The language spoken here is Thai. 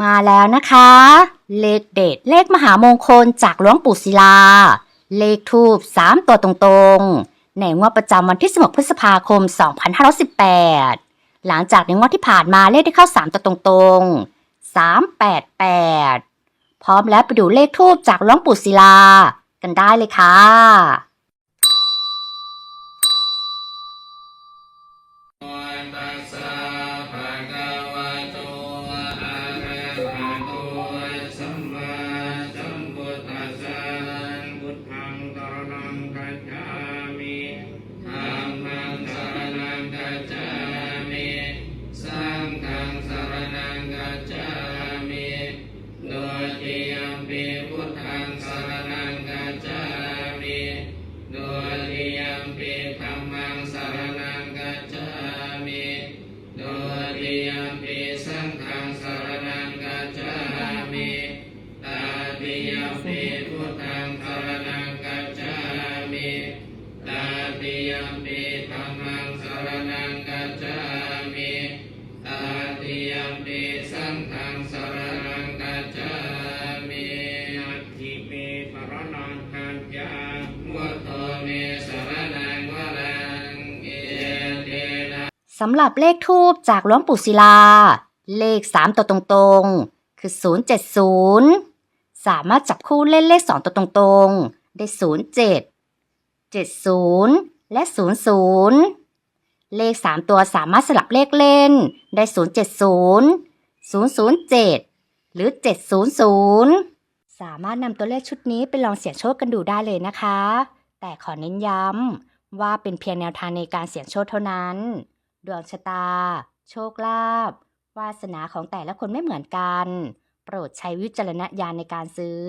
มาแล้วนะคะ เลขเด็ด เลขมหามงคลจากหลวงปู่ศิลา เลขทูบ3ตัวตรงๆ ในงวดประจำวันที่ 16 พฤษภาคม 2518 หลังจากในงวดที่ผ่านมาเลขได้เข้า 3 ตัวตรงๆ 388 พร้อมแล้วไปดูเลขทูบจากหลวงปู่ศิลา กันได้เลยค่ะ ปิสังฆังสรณังกัจฉามิตาติยมปิพุทธังสารณังกัจฉามิตาติยมปิธัมมังสารณังกัจฉามิตาติยมปิสังฆังสรณังกัจฉามิอัตถิเปสรณังกั สำหรับเลขทูบจากหลวงปู่ศิลา เลข 3 ตัวตรงๆ คือ 070 สามารถจับคู่เล่นเลข 2 ตัวตรงๆ ได้ 07 70 และ 00 เลข 3 ตัวสามารถสลับเลขเล่น ได้ 070 007 หรือ 700 สามารถนำตัวเลขชุดนี้ไปลองเสี่ยงโชคกันดูได้เลยนะคะ แต่ขอเน้นย้ำว่าเป็นเพียงแนวทางในการเสี่ยงโชคเท่านั้น ดวงชะตา โชคลาภวาสนาของแต่ละคนไม่เหมือนกัน โปรดใช้วิจารณญาณในการซื้อ